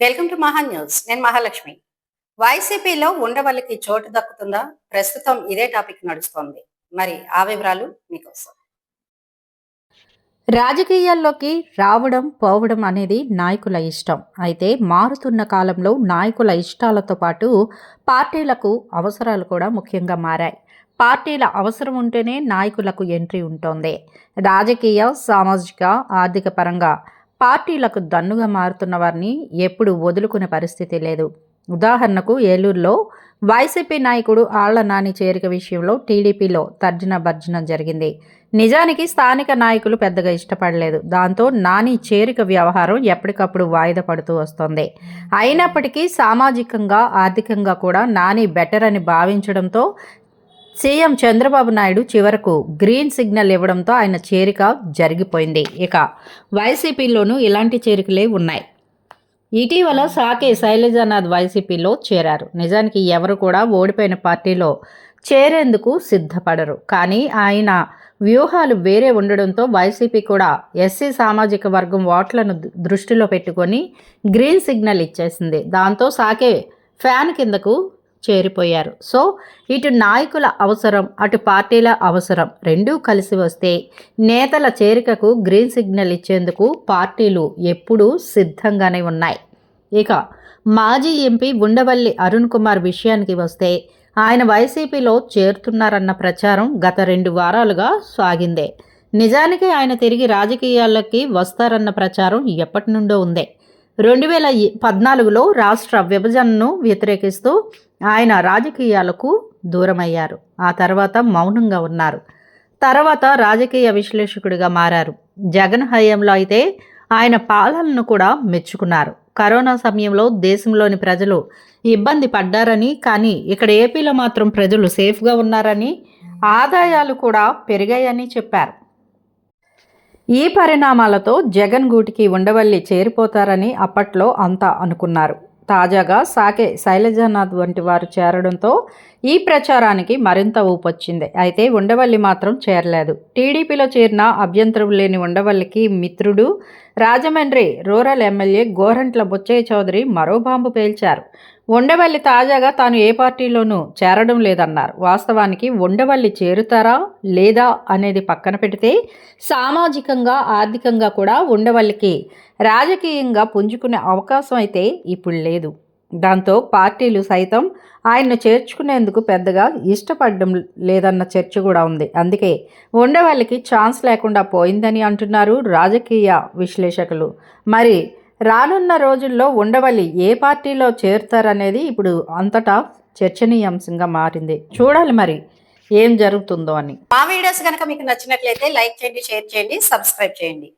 Welcome to మహా news. నేను మహాలక్ష్మి. వైసీపీలో ఉండవల్లికి చోటు దక్కుతుందా? ప్రస్తుతం ఇదే టాపిక్ నడుస్తోంది. మరి ఆ వివరాలు మీకోసం. రాజకీయాల్లోకి రావడం పోవడం అనేది నాయకుల ఇష్టం. అయితే మారుతున్న కాలంలో నాయకుల ఇష్టాలతో పాటు పార్టీలకు అవసరాలు కూడా ముఖ్యంగా మారాయి. పార్టీల అవసరం ఉంటేనే నాయకులకు ఎంట్రీ ఉంటుంది. రాజకీయ సామాజిక ఆర్థిక పరంగా పార్టీలకు దన్నుగా మారుతున్న వారిని ఎప్పుడు వదులుకునే పరిస్థితి లేదు. ఉదాహరణకు ఏలూరులో వైసీపీ నాయకుడు ఆళ్ళ నాని చేరిక విషయంలో టీడీపీలో తర్జన భర్జన జరిగింది. నిజానికి స్థానిక నాయకులు పెద్దగా ఇష్టపడలేదు. దాంతో నాని చేరిక వ్యవహారం ఎప్పటికప్పుడు వాయిదా పడుతూ వస్తోంది. అయినప్పటికీ సామాజికంగా ఆర్థికంగా కూడా నాని బెటర్ అని భావించడంతో సీఎం చంద్రబాబు నాయుడు చివరకు గ్రీన్ సిగ్నల్ ఇవ్వడంతో ఆయన చేరిక జరిగిపోయింది. ఇక వైసీపీలోనూ ఇలాంటి చేరికలే ఉన్నాయి. ఇటీవల సాకే శైలజానాథ్ వైసీపీలో చేరారు. నిజానికి ఎవరు కూడా ఓడిపోయిన పార్టీలో చేరేందుకు సిద్ధపడరు. కానీ ఆయన వ్యూహాలు వేరే ఉండడంతో వైసీపీ కూడా ఎస్సీ సామాజిక వర్గం ఓట్లను దృష్టిలో పెట్టుకొని గ్రీన్ సిగ్నల్ ఇచ్చేసింది. దాంతో సాకే ఫ్యాన్ కిందకు చేరిపోయారు. సో ఇటు నాయకుల అవసరం అటు పార్టీల అవసరం రెండూ కలిసి వస్తే నేతల చేరికకు గ్రీన్ సిగ్నల్ ఇచ్చేందుకు పార్టీలు ఎప్పుడూ సిద్ధంగానే ఉన్నాయి. ఇక మాజీ ఎంపీ ఉండవల్లి అరుణ్ కుమార్ విషయానికి వస్తే ఆయన వైసీపీలో చేరుతున్నారన్న ప్రచారం గత రెండు వారాలుగా సాగిందే. నిజానికి ఆయన తిరిగి రాజకీయాల్లోకి వస్తారన్న ప్రచారం ఎప్పటి నుండో ఉందే. రెండు వేల పద్నాలుగులో రాష్ట్ర విభజనను వ్యతిరేకిస్తూ ఆయన రాజకీయాలకు దూరమయ్యారు. ఆ తర్వాత మౌనంగా ఉన్నారు. తర్వాత రాజకీయ విశ్లేషకుడిగా మారారు. జగన్ హయాంలో అయితే ఆయన పాలనను కూడా మెచ్చుకున్నారు. కరోనా సమయంలో దేశంలోని ప్రజలు ఇబ్బంది పడ్డారని కానీ ఇక్కడ ఏపీలో మాత్రం ప్రజలు సేఫ్గా ఉన్నారని ఆదాయాలు కూడా పెరిగాయని చెప్పారు. ఈ పరిణామాలతో జగన్ గూటికి ఉండవల్లి చేరిపోతారని అప్పట్లో అంతా అనుకున్నారు. తాజాగా సాకే శైలజానాథ్ వంటి వారు చేరడంతో ఈ ప్రచారానికి మరింత ఊపొచ్చింది. అయితే ఉండవల్లి మాత్రం చేరలేదు. టీడీపీలో చేరిన అభ్యంతరం లేని ఉండవల్లికి మిత్రుడు రాజమండ్రి రూరల్ ఎమ్మెల్యే గోరంట్ల బుచ్చయ్య చౌదరి మరో బాంబు పేల్చారు. ఉండవల్లి తాజాగా తాను ఏ పార్టీలోనూ చేరడం లేదన్నారు. వాస్తవానికి ఉండవల్లి చేరుతారా లేదా అనేది పక్కన పెడితే సామాజికంగా ఆర్థికంగా కూడా ఉండవల్లికి రాజకీయంగా పుంజుకునే అవకాశం అయితే ఇప్పుడు లేదు. దాంతో పార్టీలు సైతం ఆయన్ను చేర్చుకునేందుకు పెద్దగా ఇష్టపడడం లేదన్న చర్చ కూడా ఉంది. అందుకే ఉండవల్లికి ఛాన్స్ లేకుండా పోయిందని అంటున్నారు రాజకీయ విశ్లేషకులు. మరి రానున్న రోజుల్లో ఉండవల్లి ఏ పార్టీలో చేరుతారనేది ఇప్పుడు అంతటా చర్చనీయాంశంగా మారింది. చూడాలి మరి ఏం జరుగుతుందో అని. మా వీడియోస్ కనుక మీకు నచ్చినట్లయితే లైక్ చేయండి షేర్ చేయండి సబ్స్క్రైబ్ చేయండి.